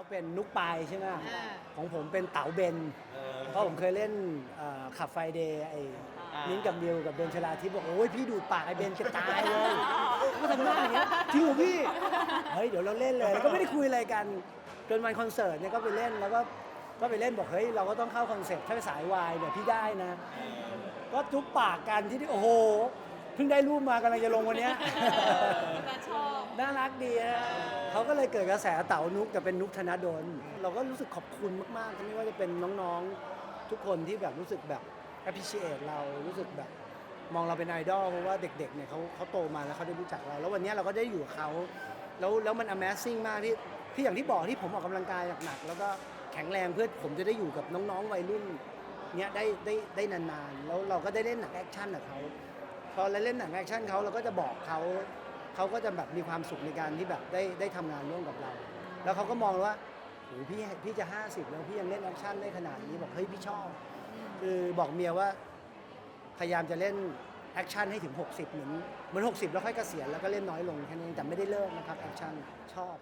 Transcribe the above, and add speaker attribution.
Speaker 1: เขาเป็นนุกปายใช่ไหม
Speaker 2: อ่า
Speaker 1: ของผมเป็นเต๋าเบน
Speaker 3: เออ
Speaker 1: เพราะผมเคยเล่นเอ่อขับไฟเดย์ไอ้
Speaker 3: อ่ามิ้
Speaker 1: มิ้นท์กับมิวกับเบนชลาทิพย์บอกโอ้ยพี่ดูดปากไอ้เบนกระจายเลยก็ทำหน้าอย่างเงี้ยจริงเหรอพี่ เฮ้ยเดี๋ยวเราเล่นเลยแล้วก็ไม่ได้คุยอะไรกันจนวันคอนเสิร์ตเนี่ยก็ไปเล่นแล้วก็ก็ไปเล่นบอกเฮ้ยเราก็ต้องเข้าคอนเซ็ปต์ถ้าเป็นสายวายเนี่ยพี่ได้นะ ก็จุ๊บปากกันที่นี่โอ้โหเพิ่งได้รูปมากำลังจะลงวันเนี้ย
Speaker 2: มาชอบ
Speaker 1: น่ารักดีฮะเขาก็เลยเกิดกระแสเต๋านุกแต่เป็นนุกธนดล เราก็รู้สึกขอบคุณมากๆไม่ว่าจะเป็นน้องๆ ทุกคนที่แบบรู้สึกแบบ appreciate เรา รู้สึกแบบ มองเราเป็นไอดอลเพราะว่าเด็กๆ เนี่ยเขาเขาโตมาแล้วเขาได้รู้จักเรา แล้ววันนี้เราก็ได้อยู่กับเขา แล้วแล้วมัน amazing มากที่ที่อย่างที่บอกที่ผมออกกำลังกายหนักๆ แล้วก็แข็งแรงเพื่อผมจะได้อยู่กับน้องๆ วัยรุ่น เนี้ยได้ได้ได้นานๆ แล้วเราก็ได้เล่นหนังแอคชั่นกับเขา อเราเล่นหนังแอคชั่นเขาเราก็จะบอกเขาเขาก็จะแบบมีความสุขในการที่แบบได้ได้ทำงานร่วมกับเรา แล้วเขาก็มองว่าโหพี่พี่จะ 50 แล้วพี่ยังเล่นแอคชั่นได้ขนาดนี้บอกเฮ้ยพี่ชอบ คือบอกเมียว่าพยายามจะเล่นแอคชั่นให้ถึง 60 เหมือนเหมือน 60 แล้วค่อยเกษียณแล้วก็เล่นน้อยลงแค่นี้นแต่ไม่ได้เลิกนะครับแอคชั่นชอบ